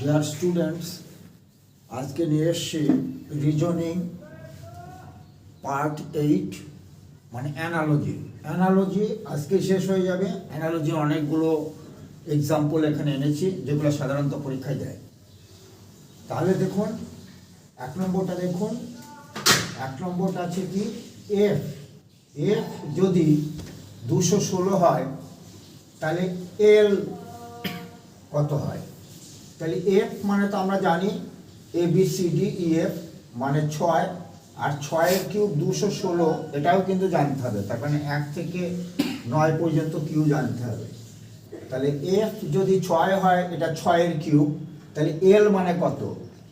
Dear students আজকে নিয়ে এসছি রিজনিং পার্ট এইট মানে অ্যানালজি অ্যানালজি আজকে শেষ হয়ে যাবে। অ্যানালজি অনেকগুলো এক্সাম্পল এখানে এনেছি, যেগুলো সাধারণত পরীক্ষায় দেয়। তাহলে দেখুন, এক নম্বরটা দেখুন। এক নম্বরটা আছে কি? এফ এফ যদি দুশো ষোলো হয়, তাহলে এল কত হয়? তাহলে এফ মানে তো আমরা জানি A B C D E F মানে ছয়, আর ছয়ের কিউব দুশো ষোলো, এটাও কিন্তু জানতে হবে। তার মানে এক থেকে নয় পর্যন্ত কিউ জানতে হবে। তাহলে এফ যদি ছয় হয়, এটা ছয়ের কিউব। তাহলে এল মানে কত?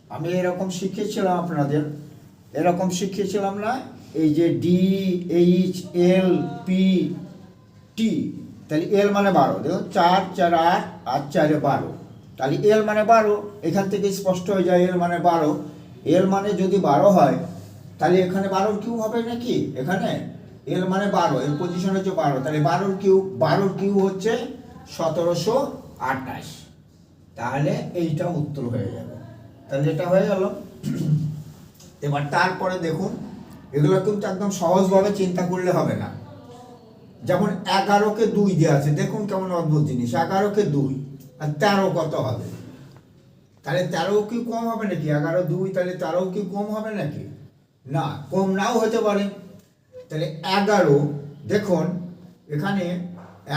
আমি এরকম শিখিয়েছিলাম আপনাদের। এরকম শিখিয়েছিলাম না? এই যে D H L P T তাহলে এল মানে বারো। দেখো চার চার, আট, আর চারে বারো। তাহলে এল মানে বারো, এখান থেকে স্পষ্ট হয়ে যায় এল মানে বারো। এল মানে যদি বারো হয়, তাহলে এখানে বারোর কিউ হবে নাকি? এখানে? এল মানে বারো এর পজিশন হচ্ছে বারো। তাহলে বারোর কিউ বারোর কিউ হচ্ছে সতেরোশো আঠাশ। তাহলে এইটা উত্তর হয়ে যাবে। তাহলে এটা হয়ে গেল। এবার তারপরে দেখুন, এগুলো কিন্তু একদম সহজভাবে চিন্তা করলে হবে না। যেমন এগারোকে দুই দেওয়া আছে, দেখুন কেমন অদ্ভুত জিনিস। এগারোকে দুই। আর তেরো কত হবে? তাহলে তেরো কি কম হবে নাকি? এগারো দুই, তাহলে তেরো কি কম হবে নাকি? না, কম নাও হতে পারে। তাহলে এগারো, দেখুন, এখানে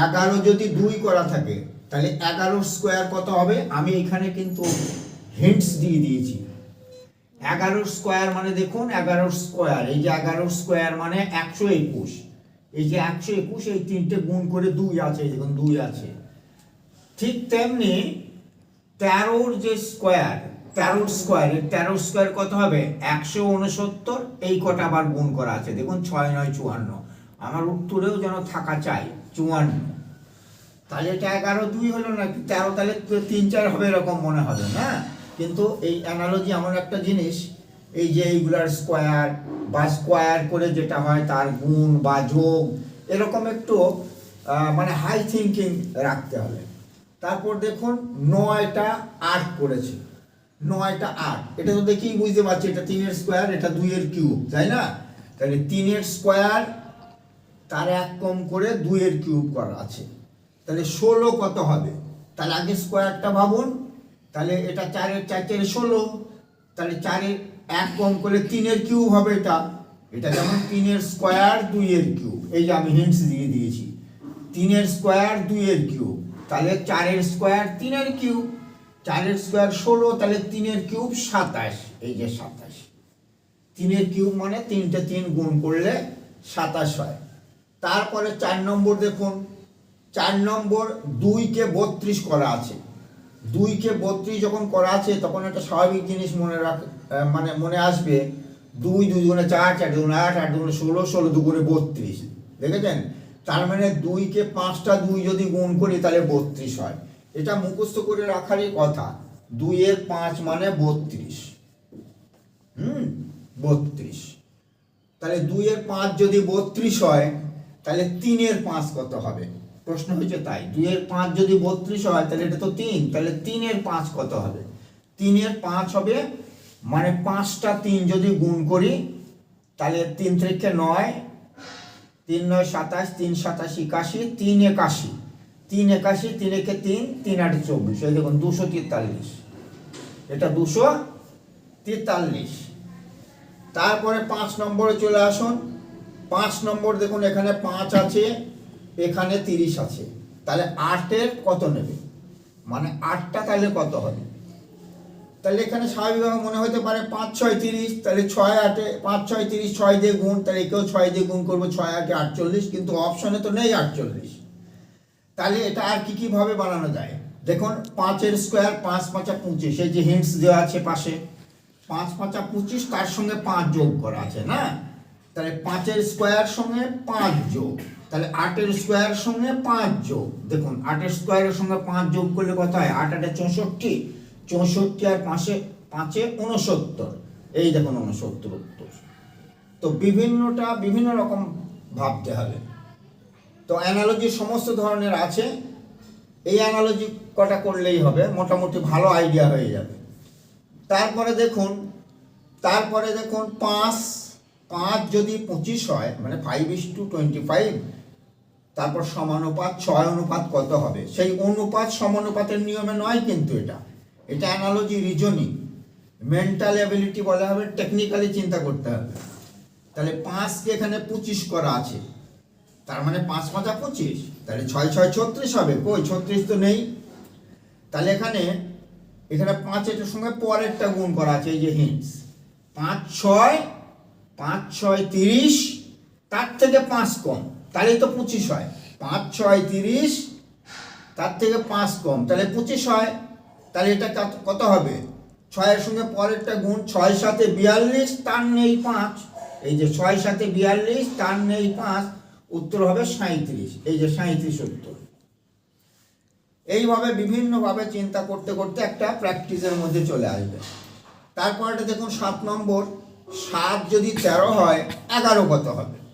এগারো যদি দুই করা থাকে, তাহলে এগারো স্কোয়ার কত হবে? আমি এখানে কিন্তু হিন্টস দিয়ে দিয়েছি। এগারো স্কোয়ার মানে দেখুন এগারো স্কোয়ার এই যে এগারো স্কোয়ার মানে একশো একুশ। এই যে একশো একুশ, এই তিনটে গুণ করে দুই আছে দেখুন, দুই আছে। ঠিক তেমনি তেরোর যে স্কোয়ার, তেরোর স্কোয়ার, এই তেরো স্কোয়ার কত হবে? একশো উনসত্তর এই কটা আবার গুণ করা আছে। দেখুন, ছয় নয় চুয়ান্ন। আমার উত্তরেও যেন থাকা চাই, চুয়ান্ন। তাহলে এটা এগারো দুই হলো না তেরো তাহলে তিন চার হবে এরকম মনে হবে, না? কিন্তু এই অ্যানালজি এমন একটা জিনিস, এই যে এইগুলার স্কোয়ার বা স্কোয়ার করে যেটা হয় তার গুণ বা যোগ, এরকম একটু মানে হাই থিঙ্কিং রাখতে হবে। তারপর দেখুন নয়টা আট করেছে। নয়টা আট। এটা তো দেখেই বুঝতে পারছি, এটা তিনের স্কোয়ার এটা দুইয়ের কিউব তাই না? তাহলে তিনের স্কোয়ার তার এক কম করে দুইয়ের কিউব করা আছে। তাহলে ষোলো কত হবে? তাহলে আগে স্কোয়ারটা ভাবুন, তাহলে এটা চারের চার ষোলো। তাহলে চারের এক কম করে তিনের কিউব হবে এটা। এটা যেমন তিনের স্কোয়ার দুইয়ের কিউব এই যে আমি হিন্টস দিয়ে দিয়েছি। তিনের স্কোয়ার দুইয়ের কিউব তাহলে চারের স্কোয়ার তিনের কিউব, চারের স্কোয়ার ষোলো, তাহলে তিনের কিউব সাতাশ, এই যে সাতাশ। তিনের কিউব মানে তিনটে তিন গুণ করলে সাতাশ হয়। তারপরে চার নম্বর দেখুন, চার নম্বর দুইকে বত্রিশ করা আছে। দুইকে বত্রিশ যখন করা আছে, তখন একটা স্বাভাবিক জিনিস মনে রাখ মানে মনে আসবে, দুই দুই দুগুণে চার চার দুগুণে আট আট দুগুণে ষোলো ষোলো দুগুণে বত্রিশ। দেখেছেন? তার মানে দুইকে পাঁচটা দুই যদি গুণ করি, তাহলে বত্রিশ হয়। এটা মুখস্থ করে রাখারই কথা। দুইয়ের পাঁচ মানে বত্রিশ। হুম? বত্রিশ। তাহলে দুইয়ের পাঁচ যদি বত্রিশ হয়, তাহলে তিনের পাঁচ কত হবে? প্রশ্ন হয়েছে তাই। দুইয়ের পাঁচ যদি বত্রিশ হয়, তাহলে এটা তো তিন। তাহলে তিনের পাঁচ কত হবে? তিনের পাঁচ হবে মানে পাঁচটা তিন যদি গুণ করি, তাহলে তিন থেকে নয় তিন নয় সাতাশ, তিন সাতাশ একাশি, তিন একাশি। তিন একাশি, তিন একে তিন তিন আটে চব্বিশ। এই দেখুন, দুশো তেতাল্লিশ। এটা দুশো তেতাল্লিশ। তারপরে পাঁচ নম্বরে চলে আসুন। পাঁচ নম্বর দেখুন, এখানে পাঁচ আছে, এখানে তিরিশ আছে। তাহলে আটের কত নেবে? মানে আটটা তাহলে কত হবে? তাহলে এখানে স্বাভাবিকভাবে মনে হতে পারে পাঁচ, ছয়, তিরিশ, তাহলে ছয়, আটে, পাঁচ, ছয়, তিরিশ, ছয় দিয়ে গুণ, তাহলে কেউ ছয় দিয়ে গুণ করব, ছয়, আটে আটচল্লিশ, কিন্তু অপশনে তো নেই আটচল্লিশ। তাহলে এটা আর কি কীভাবে বানানো যায়? দেখুন, পাঁচের স্কোয়ার পাঁচ, পাঁচা পঁচিশ, এই যে হিন্টস দেওয়া আছে পাশে, পাঁচ, পাঁচা পঁচিশ, তার সঙ্গে পাঁচ যোগ করা আছে, না? তাহলে পাঁচের স্কোয়ার সঙ্গে পাঁচ যোগ, তাহলে আটের স্কোয়ার সঙ্গে পাঁচ যোগ। দেখুন, আটের স্কোয়ারের সঙ্গে পাঁচ যোগ করলে কত হয়? আট, আটে চৌষট্টি চৌষট্টি আর পাঁচে পাঁচে উনসত্তর এই দেখুন উনসত্তর উত্তর। তো বিভিন্নটা, বিভিন্ন রকম ভাবতে হবে। তো অ্যানালজি সমস্ত ধরনের আছে। এই অ্যানালজি কটা করলেই হবে, মোটামুটি ভালো আইডিয়া হয়ে যাবে। তারপরে দেখুন তারপরে দেখুন পাঁচ পাঁচ যদি পঁচিশ হয় মানে five is to twenty five তারপর সমানুপাত, ছয় অনুপাত কত হবে? সেই অনুপাত, সমানুপাতের নিয়মে নয় কিন্তু এটা। এটা অ্যানালজি রিজনিং মেন্টাল অ্যাবিলিটি বলা হবে টেকনিক্যালি চিন্তা করতে হবে। তাহলে পাঁচকে এখানে পঁচিশ করা আছে। তার মানে পাঁচ পাঁচা পঁচিশ। তাহলে ছয় ছয় ছত্রিশ হবে। কই? ছত্রিশ তো নেই। তাহলে এখানে এখানে পাঁচ এটার সঙ্গে পরেরটা গুণ করা আছে, এই যে হিন্টস পাঁচ ছয় পাঁচ ছয় তিরিশ, তার থেকে পাঁচ কম। তাহলেই তো পঁচিশ হয়। পাঁচ ছয় তিরিশ, তার থেকে পাঁচ কম। তাহলে পঁচিশ হয়। তাহলে এটা কত- হবে? ছয়ের সঙ্গে পরেরটা গুণ ছয় সাথে বিয়াল্লিশ, তার নেই পাঁচ। এই যে ছয় সাথে বিয়াল্লিশ, তার নেই পাঁচ, উত্তর হবে সাঁত্রিশ এই যে সাঁত্রিশ উত্তর। এইভাবে বিভিন্নভাবে চিন্তা করতে করতে একটা প্র্যাকটিসের মধ্যে চলে আসবে। তারপরটা দেখুন সাত নম্বর। সাত যদি তেরো হয়, এগারো কত হবে?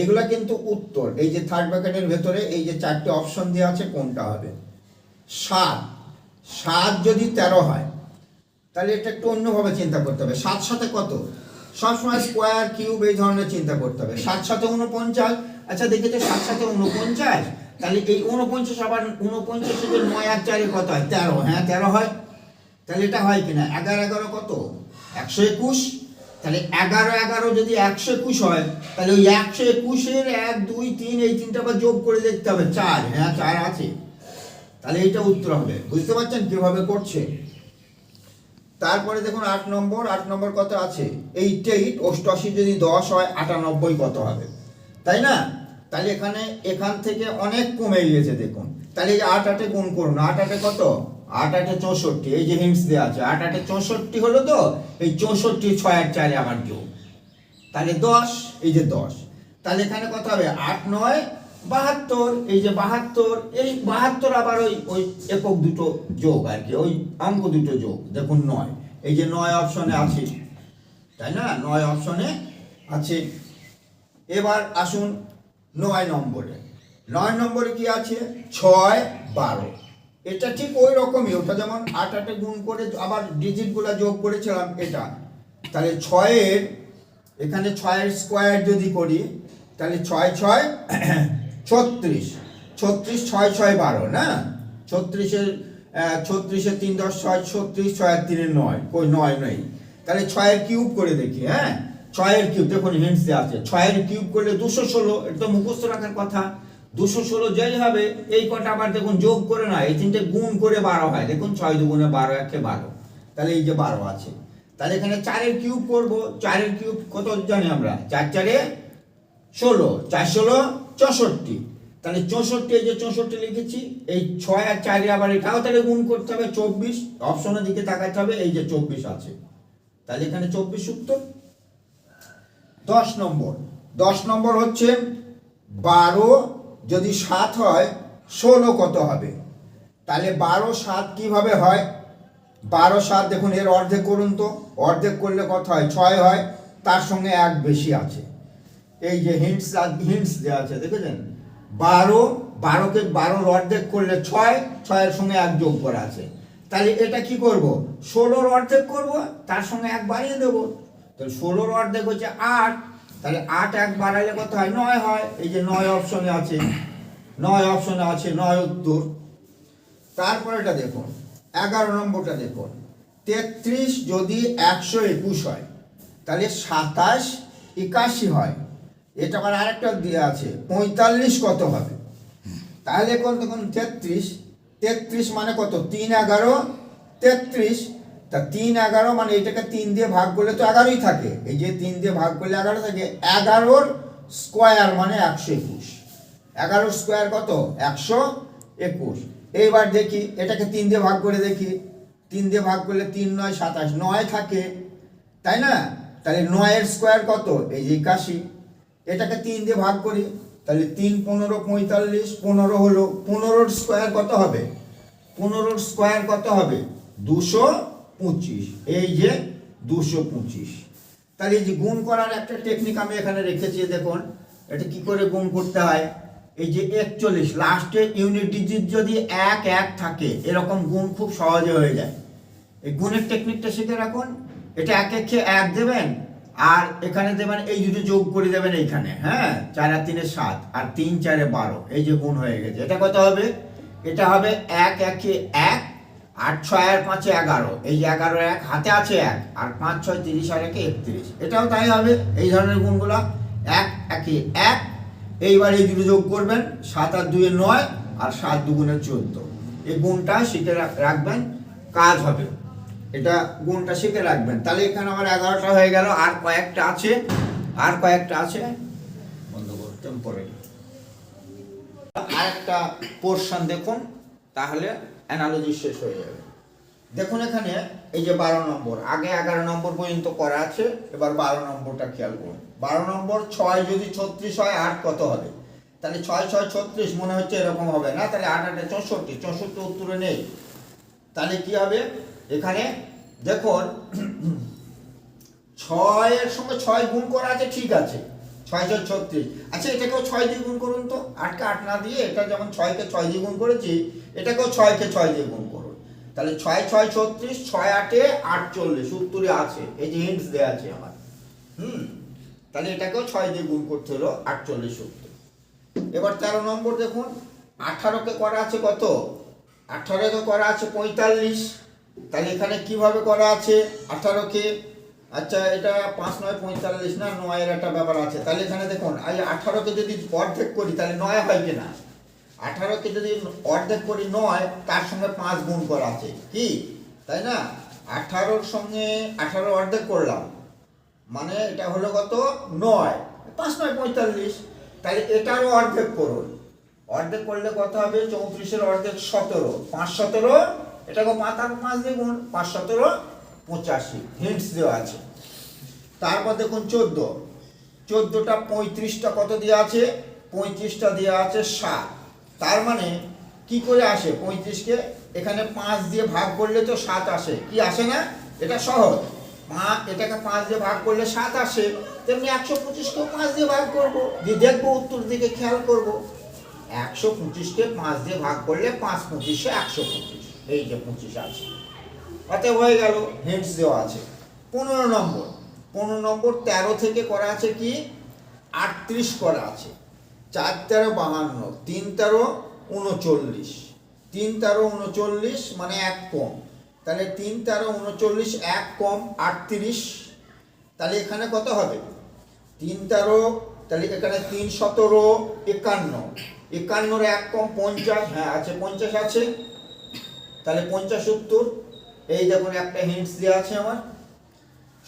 এগুলো কিন্তু উত্তর। এই যে থার্ড ব্র্যাকেটের ভেতরে এই যে চারটে অপশন দেওয়া আছে, কোনটা হবে? সাত। সাত যদি তেরো হয়, তাহলে এটা একটু অন্যভাবে চিন্তা করতে হবে। সাত সাথে কত? সবসময় স্কোয়ার কিউব এই ধরনের চিন্তা করতে হবে। সাত সাথে উনপঞ্চাশ আচ্ছা দেখি তো সাত সাথে উনপঞ্চাশ তাহলে এই উনপঞ্চাশ আবার উনপঞ্চাশে যে নয় আর চারে কত হয়? তেরো। হ্যাঁ তেরো হয়। তাহলে এটা হয় কিনা? এগারো এগারো কত? একশো একুশ। তাহলে এগারো এগারো যদি একশো একুশ হয়, তাহলে ওই একশো একুশের এক, দুই, তিন, এই তিনটা আবার যোগ করে দেখতে হবে। চার। হ্যাঁ চার আছে। তাহলে এইটা উত্তর হবে। বুঝতে পারছেন কীভাবে করছে? তারপরে দেখুন আট নম্বর আট নম্বর কত আছে? এইট এইট অষ্টআশি যদি দশ হয়, আটানব্বই কত হবে? তাই না? তাহলে এখানে, এখান থেকে অনেক কমে গিয়েছে, দেখুন। তাহলে এই যে আট আটে গুণ করুন, আট আটে কত? আট আটে চৌষট্টি, এই যে হিংস দেওয়া আছে, আট আটে চৌষট্টি হলো তো? এই চৌষট্টি ছয় আর চারে আবার যোগ। তাহলে দশ, এই যে দশ। তাহলে এখানে কত হবে? আট নয় বাহাত্তর, এই যে বাহাত্তর, এই বাহাত্তর আবার ওই ওই একক দুটো যোগ আর কি, ওই অঙ্ক দুটো যোগ, দেখুন নয়, এই যে নয় অপশনে আছে, তাই না? নয় অপশনে আছে, এবার আসুন নয় নম্বরে নয় নম্বরে কি আছে? ছয় বারো, এটা ঠিক ওই রকমই, ওটা যেমন আট আটে গুণ করে আবার ডিজিটগুলো যোগ করেছিলাম এটা, তাহলে ছয়ের, এখানে ছয়ের স্কোয়ার যদি করি, তাহলে ছয় ছয় ছত্রিশ। ছত্রিশ ছয় ছয় বারো না? ছত্রিশের আহ, ছত্রিশের তিন দশ ছয় ছত্রিশ ছয় আর তিনের নয়। কই নয় নেই। তাহলে ছয়ের কিউব করে দেখি হ্যাঁ? ছয়ের কিউব দেখুন হিন্টস দেওয়া আছে। ছয়ের কিউব করলে দুশো ষোলো এটা তো মুখস্থ রাখার কথা। দুশো ষোলো যেই হবে এই কটা আবার দেখুন যোগ করে না এই তিনটে গুণ করে বারো হয়। দেখুন ছয় দুগুণে বারো একে বারো। তাহলে এই যে বারো আছে। তাহলে এখানে চারের কিউব করব। চারের কিউব কত জানি আমরা? চার চারে ষোলো। চার ষোলো চৌষট্টি। তাহলে চৌষট্টি, এই যে চৌষট্টি লিখেছি, এই ছয় আর চারে আবার এটাও তাহলে গুণ করতে হবে চব্বিশ। অপশনের দিকে তাকাতে হবে, এই যে চব্বিশ আছে। তাহলে এখানে চব্বিশ উত্তর দশ নম্বর। দশ নম্বর হচ্ছে বারো যদি সাত হয়, ষোলো কত হবে? তাহলে বারো সাত কীভাবে হয়? বারো সাত দেখুন, এর অর্ধেক করুন তো। অর্ধেক করলে কত হয়? ছয় হয়। তার সঙ্গে এক বেশি আছে। এই যে হিন্টস হিন্টস দেওয়া আছে, দেখেছেন? বারো, বারোকে বারোর অর্ধেক করলে ছয়, ছয়ের সঙ্গে এক যোগ করা আছে। তাহলে এটা কি করব? ষোলোর অর্ধেক করব, তার সঙ্গে এক বাড়িয়ে দেবো। তাহলে ষোলোর অর্ধেক হচ্ছে আট, তাহলে আট এক বাড়াইলে কত হয়? নয় হয়। এই যে নয় অপশনে আছে, নয় অপশনে আছে নয় উত্তর। তারপরেটা দেখুন, এগারো নম্বরটা দেখুন। তেত্রিশ যদি একশো একুশ হয়, তাহলে সাতাশ একাশি হয়। এটা আবার আরেকটা দিয়ে আছে, পঁয়তাল্লিশ কত হবে? তাহলে কোন দেখুন, তেত্রিশ তেত্রিশ মানে কত? তিন এগারো, তেত্রিশ। তা তিন এগারো মানে এটাকে তিন দিয়ে ভাগ করলে তো এগারোই থাকে। এই যে তিন দিয়ে ভাগ করলে এগারো থাকে, এগারোর স্কোয়ার মানে একশো একুশ। এগারো স্কোয়ার কত? একশো একুশ। এইবার দেখি, এটাকে তিন দিয়ে ভাগ করে দেখি। তিন দিয়ে ভাগ করলে তিন নয়, সাতাশ। নয় থাকে। তাই না? তাহলে নয়ের স্কোয়ার কত? এই যে একাশি। এটাকে তিন দিয়ে ভাগ করি, তাহলে তিন পনেরো পঁয়তাল্লিশ পনেরো হলো, পনেরোর স্কোয়ার কত হবে? পনেরোর স্কোয়ার কত হবে? দুশো পঁচিশ। এই যে দুশো পঁচিশ। তাহলে এই যে গুণ করার একটা টেকনিক আমি এখানে রেখেছি দেখুন, এটা কি করে গুণ করতে হয়? এই যে একচল্লিশ লাস্টে ইউনিট ডিজিট যদি এক এক থাকে, এরকম গুণ খুব সহজে হয়ে যায়। এই গুণের টেকনিকটা শিখে রাখুন। এটা এক একে এক দেবেন আর এখানে দেবেন এই দুটো যোগ করে দেবেন এইখানে হ্যাঁ? চার আর তিনে সাত, আর তিন, চারে বারো, এই যে গুণ হয়ে গেছে। এটা কত হবে? এটা হবে এক, একে এক আট ছয় আর পাঁচে এগারো। এই যে এগারো এক, হাতে আছে এক, আর পাঁচ, ছয়, তিরিশ, আর একে একত্রিশ। এটাও তাই হবে, এই ধরনের গুণগুলো। এক, একে এক, এইবার এই দুটো যোগ করবেন, সাত আর দুয়ে নয়, আর সাত দুগুণে চোদ্দ। এই গুণটা শিখে রাখবেন, কাজ হবে। এটা গুণটা শিখে রাখবেন। তাহলে এখানে আমার এগারোটা হয়ে গেল, আর কয়েকটা আছে, আর কয়েকটা আছে। বন্ধ করতে পরে আরেকটা পোর্শন দেখুন, তাহলে অ্যানালজি শেষ হয়ে যাবে। দেখুন এখানে, এই যে বারো নম্বর, আগে এগারো নম্বর পর্যন্ত করা আছে, এবার বারো নম্বরটা খেয়াল করুন। বারো নম্বর ছয় যদি ছত্রিশ হয়, আট কত হবে? তাহলে ছয় ছয়, ছত্রিশ মনে হচ্ছে এরকম হবে না? তাহলে আট, আটে চৌষট্টি চৌষট্টি উত্তরে নেই। তাহলে কি হবে? এখানে দেখুন, ছয়ের সঙ্গে ছয় গুণ করা আছে, ঠিক আছে। ছয় ছয় ছত্রিশ। আচ্ছা এটাকেও ছয় দিয়ে গুণ করুন তো। আটকে আট না দিয়ে এটা যেমন ছয়কে ছয় দিয়ে গুণ করেছি, এটাকেও ছয়কে ছয় দিয়ে গুণ করুন। তাহলে ছয় ছয় ছত্রিশ, ছয় আটে আটচল্লিশ, উত্তরে আছে। এই যে হিন্টস দেওয়া আছে আমার। হুম, তাহলে এটাকেও ছয় দিয়ে গুণ করতে হলো আটচল্লিশ উত্তর। এবার তেরো নম্বর দেখুন, আঠারোকে করা আছে কত? আঠারোকে করা আছে পঁয়তাল্লিশ। তাহলে এখানে কীভাবে করা আছে? আঠারোকে? আচ্ছা এটা পাঁচ, নয়, পঁয়তাল্লিশ না? নয়ের একটা ব্যাপার আছে। তাহলে এখানে দেখুন, এই আঠারোকে যদি অর্ধেক করি, তাহলে নয় হয় কিনা? আঠারোকে যদি অর্ধেক করি নয়, তার সঙ্গে পাঁচ গুণ করা আছে। কি? তাই না? আঠারোর সঙ্গে আঠারো অর্ধেক করলাম। মানে এটা হলো কত? নয়। পাঁচ, নয়, পঁয়তাল্লিশ। তাহলে এটারও অর্ধেক করুন। অর্ধেক করলে কত হবে? চৌত্রিশের অর্ধেক সতেরো। পাঁচ, সতেরো এটাকে পাঁচ আর পাঁচ দেখুন পাঁচ সতেরো, পঁচাশি হিন্টস দেওয়া আছে। তারপর দেখুন চোদ্দ। চোদ্দোটা পঁয়ত্রিশটা কত দেওয়া আছে? পঁয়ত্রিশটা দেওয়া আছে সাত। তার মানে কি করে আসে পঁয়ত্রিশকে? এখানে পাঁচ দিয়ে ভাগ করলে তো সাত আসে। কি আসে না? এটা সহজ। পাঁচ এটাকে পাঁচ দিয়ে ভাগ করলে সাত আসে। তেমনি একশো পঁচিশকেও পাঁচ দিয়ে ভাগ করব। দিয়ে দেখব উত্তর দিকে খেয়াল করব। একশো পঁচিশকে পাঁচ দিয়ে ভাগ করলে পাঁচ পঁচিশশো একশো পঁচিশ। এই যে পঁচিশ আছে। অতএব হয়ে গেল হিন্টস দেওয়া আছে। পনেরো নম্বর। পনেরো নম্বর তেরো থেকে করা আছে কি? আটত্রিশ করা আছে। চার তেরো বাহান্ন, তিন তেরো উনচল্লিশ। তিন তেরো উনচল্লিশ মানে এক কম। তাহলে তিন তেরো উনচল্লিশ এক কম আটত্রিশ। তাহলে এখানে কত হবে? তিন তেরো, তাহলে এখানে তিন সতেরো একান্ন। একান্নর এক কম পঞ্চাশ হ্যাঁ আছে পঞ্চাশ আছে। তাহলে পঞ্চাশ উত্তর। এই দেখুন একটা হিন্টস দেওয়া আছে আমার।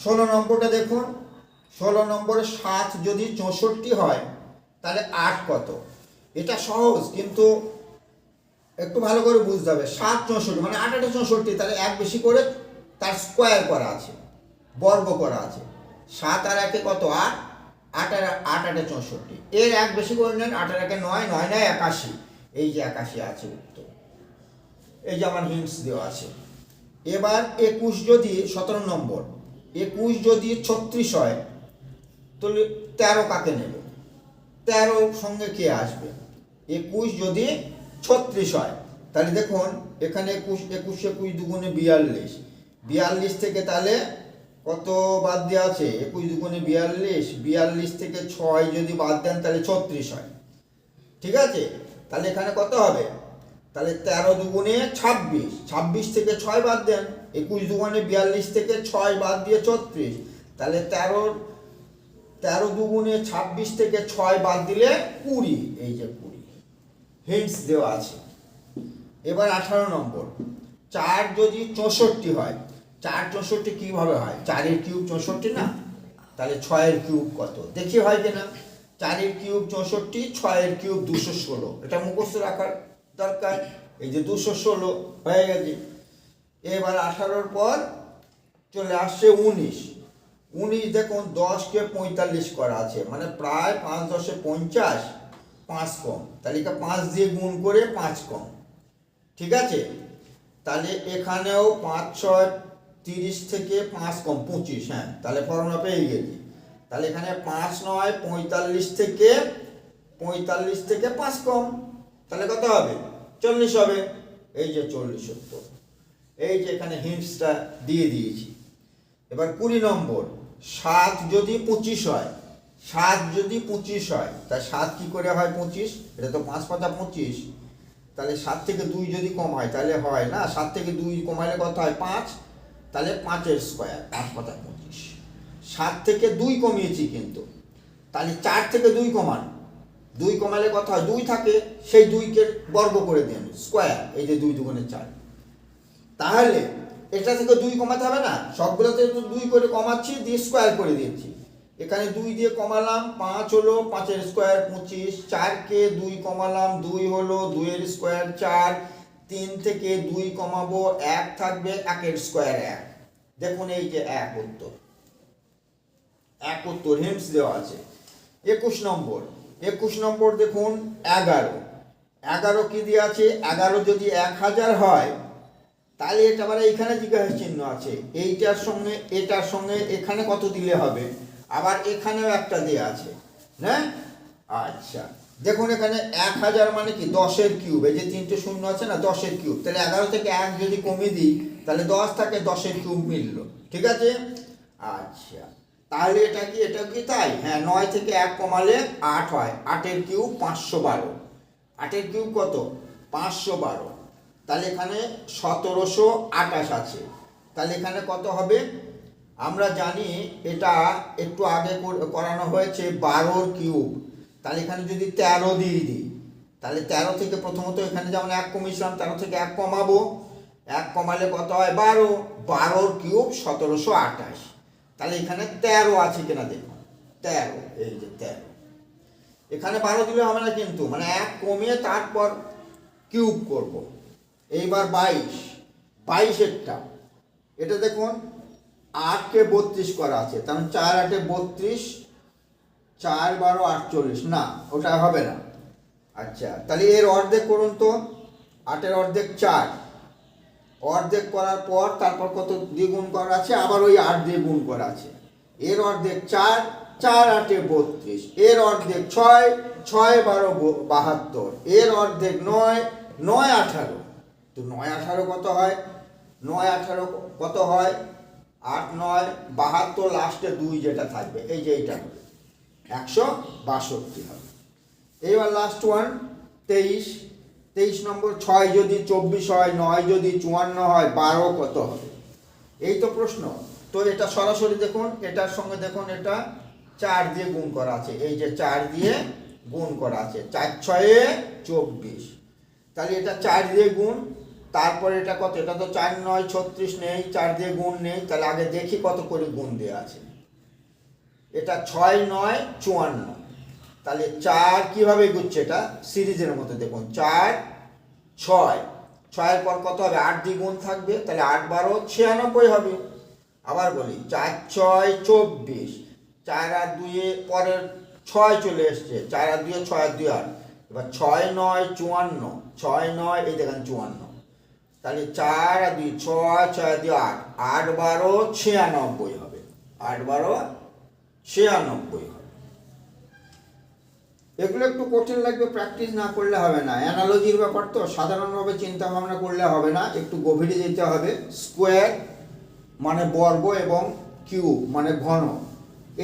ষোলো নম্বরটা দেখুন। ষোলো নম্বরে সাত যদি চৌষট্টি হয়, তাহলে আট কত? এটা সহজ, কিন্তু একটু ভালো করে বুঝতে হবে। সাত চৌষট্টি মানে আট আটে চৌষট্টি, তাহলে এক বেশি করে তার স্কোয়ার করা আছে, বর্গ করা আছে। সাত আর একে কত? আট। আট আর আট আটে চৌষট্টি। এর এক বেশি করে নেন, আট আর একে নয় নয় নয় একাশি। এই যে একাশি আছে উত্তর। এই যে আমার হিন্টস দেওয়া আছে। এবার একুশ যদি সতেরো নম্বর, একুশ যদি ছত্রিশ হয়, তাহলে তেরো কাকে নেবে? তেরো সঙ্গে কে আসবে? একুশ যদি ছত্রিশ হয়, তাহলে দেখুন, এখানে একুশ একুশ একুশ দুগুণে বিয়াল্লিশ। বিয়াল্লিশ থেকে তাহলে কত বাদ দেওয়া আছে? একুশ দুগুণে বিয়াল্লিশ বিয়াল্লিশ থেকে ছয় যদি বাদ দেন, তাহলে ছত্রিশ হয়। ঠিক আছে? তাহলে এখানে কত হবে? তাহলে তেরো দুগুণে ছাব্বিশ ছাব্বিশ থেকে ছয় বাদ দেন, একুশ দুগুণে বিয়াল্লিশ থেকে ছয় বাদ দিয়ে ছত্রিশ। তাহলে তেরো তেরো দুগুণে ছাব্বিশ থেকে ছয় বাদ দিলে কুড়ি, এই যে কুড়ি। হিন্টস দেওয়া আছে। এবার আঠারো নম্বর। চার যদি চৌষট্টি হয়, চার চৌষট্টি কীভাবে হয়? চারের কিউব চৌষট্টি না? তাহলে ছয়ের কিউব কত? দেখি হয় কিনা। চারের কিউব চৌষট্টি, ছয়ের কিউব দুশো ষোলো। এটা মুখস্থ রাখার। দরকার। এই যে দুশো ষোলো হয়ে গেছে। এবার আঠারোর পর চলে আসছে উনিশ। উনিশ দেখুন, দশকে পঁয়তাল্লিশ করা আছে। মানে প্রায় পাঁচ দশে পঞ্চাশ, পাঁচ কম। তাহলে পাঁচ দিয়ে গুণ করে পাঁচ কম। ঠিক আছে? তাহলে এখানেও পাঁচ, ছয়, তিরিশ থেকে পাঁচ কম, পঁচিশ হ্যাঁ। তাহলে ফর্মুলা পেয়ে গেছি। তাহলে এখানে পাঁচ, নয়, পঁয়তাল্লিশ থেকে পঁয়তাল্লিশ থেকে পাঁচ কম। তাহলে কত হবে? চল্লিশ হবে। এই যে চল্লিশ উত্তর এই যে এখানে হিন্টসটা দিয়ে দিয়েছি। এবার কুড়ি নম্বর, সাত যদি পঁচিশ হয়, সাত যদি পঁচিশ হয়, তা সাত কি করে হয় পঁচিশ? এটা তো পাঁচ পাতা পঁচিশ। তাহলে সাত থেকে দুই যদি কম হয়, তাহলে হয় না। সাত থেকে দুই কমাইলে কত হয়? পাঁচ। তাহলে পাঁচের স্কোয়ার পাঁচ পাতা পঁচিশ। সাত থেকে দুই কমিয়েছি কিন্তু। তাহলে চার থেকে দুই কমান। দুই কমালে কথা দুই থাকে, সেই দুইকে বর্গ করে দেন স্কোয়ার এই যে দুই দুগুণে চার। তাহলে এটা থেকে দুই কমাতে হবে না? সবগুলোতে তো দুই করে কমাচ্ছি, দিয়ে স্কোয়ার করে দিচ্ছি। এখানে দুই দিয়ে কমালাম, পাঁচ হলো পাঁচের স্কোয়ার পঁচিশ, চারকে দুই কমালাম, দুই হলো দুইয়ের স্কোয়ার চার, তিন থেকে দুই কমাবো, এক থাকবে একের স্কোয়ার এক। দেখুন এই যে এক উত্তর। এক উত্তর হিমস দেওয়া আছে। একুশ নম্বর। একুশ নম্বর দেখুন, এগারো। এগারো কি দিয়ে আছে? এগারো যদি এক হাজার হয়, তাহলে এটা আবার এইখানে জিজ্ঞাসা চিহ্ন আছে। এইটার সঙ্গে, এটার সঙ্গে এখানে কত দিলে হবে? আবার এখানেও একটা দেওয়া আছে। হ্যাঁ আচ্ছা। দেখুন এখানে এক হাজার মানে কি? দশের কিউব। এই যে তিনটে শূন্য আছে না, দশের কিউব। তাহলে এগারো থেকে এক যদি কমিয়ে দিই, তাহলে দশ থাকে, দশের কিউব মিললো। ঠিক আছে? আচ্ছা। তাহলে এটা কি এটা কি তাই? হ্যাঁ নয় থেকে এক কমালে আট হয়। আটের কিউব পাঁচশো বারো। আটের কিউব কত? পাঁচশো বারো। তাহলে এখানে সতেরোশো আঠাশ আছে। তাহলে এখানে কত হবে? আমরা জানি এটা একটু আগে কর- করানো হয়েছে বারোর কিউব। তাহলে এখানে যদি তেরো দিয়ে দিই, তাহলে তেরো থেকে প্রথমত এখানে যেমন এক কমিয়েছিলাম, তেরো থেকে এক কমাবো। এক কমালে কত হয়? বারো। বারোর কিউব সতেরোশো আঠাশ। তাহলে এখানে তেরো আছে কিনা দেখুন তেরো, এই যে তেরো। এখানে বারো দিলে হবে না কিন্তু মানে এক কমিয়ে তারপর কিউব করব। এইবার বাইশ, বাইশেরটা। এটা দেখুন, আটকে বত্রিশ করা আছে তার চার আটে বত্রিশ, চার বারো আটচল্লিশ। না, ওটা হবে না। আচ্ছা তাহলে এর অর্ধেক করুন তো, আটের অর্ধেক চার। অর্ধেক করার পর তারপর কত দিয়ে গুণ করা আছে? আবার ওই আট দিয়ে গুণ করা আছে। এর অর্ধেক চার চার আটে বত্রিশ। এর অর্ধেক ছয় ছয় বারো বাহাত্তর। এর অর্ধেক নয় নয় আঠারো। তো নয় আঠারো কত হয়? নয় আঠারো কত হয়? আট নয়, বাহাত্তর লাস্টে দুই যেটা থাকবে, এই যে এইটা হবে। একশো বাষট্টি হবে। এইবার লাস্ট ওয়ান তেইশ। তেইশ নম্বর, ছয় যদি চব্বিশ হয়, নয় যদি চুয়ান্ন হয়, বারো কত হবে? এই তো প্রশ্ন। তো এটা সরাসরি দেখুন, এটার সঙ্গে দেখুন, এটা চার দিয়ে গুণ করা আছে। এই যে চার দিয়ে গুণ করা আছে, চার ছয়ে চব্বিশ। তাহলে এটা চার দিয়ে গুণ, তারপরে এটা কত? এটা তো চার নয়, ছত্রিশ নেই, চার দিয়ে গুণ নেই, তাহলে আগে দেখি কত করে গুণ দেওয়া আছে। এটা ছয় নয়, চুয়ান্ন। তাহলে চার কীভাবে এগুচ্ছে এটা? সিরিজের মধ্যে দেখুন, চার, ছয়। ছয়ের পর কত হবে? আট দ্বিগুণ থাকবে, তাহলে আট বারো, ছিয়ানব্বই হবে। আবার বলি, চার, ছয়, চব্বিশ। চার আর দুয়ে পরের ছয় চলে এসছে। চার আর দুয়ে ছয় আর দুই আট। এবার ছয়, নয়, চুয়ান্ন। ছয়, নয়, এই দেখেন চুয়ান্ন। তাহলে চার আর দুই, ছয় ছয় দুই, আট। আট বারো, ছিয়ানব্বই হবে। আট বারো, ছিয়ানব্বই হবে। এগুলো একটু কঠিন লাগবে প্র্যাকটিস না করলে হবে না। অ্যানালজির ব্যাপার তো, সাধারণভাবে চিন্তা ভাবনা করলে হবে না, একটু গভীরে যেতে হবে। স্কোয়ার মানে বর্গ এবং কিউব মানে ঘন।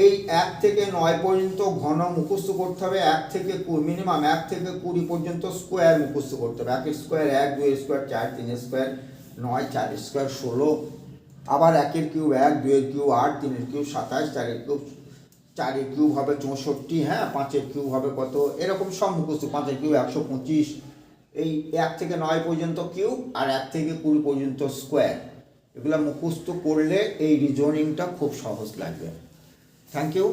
এই এক থেকে নয় পর্যন্ত ঘন মুখস্থ করতে হবে, এক থেকে মিনিমাম এক থেকে কুড়ি পর্যন্ত স্কোয়ার মুখস্থ করতে হবে। একের স্কোয়ার এক দুই স্কোয়ার চার তিন স্কোয়ার নয় চার স্কোয়ার ষোলো। আবার একের কিউব এক, দুইয়ের কিউব আট, তিনের কিউব সাতাশ, চারের কিউব চারের কিউব হবে চৌষট্টি হ্যাঁ? পাঁচের কিউব হবে কত? এরকম সব মুখস্থ। পাঁচের কিউব একশো পঁচিশ। এই এক থেকে নয় পর্যন্ত কিউব আর এক থেকে কুড়ি পর্যন্ত স্কোয়ার। এগুলো মুখস্থ করলে এই রিজনিংটা খুব সহজ লাগবে। Thank you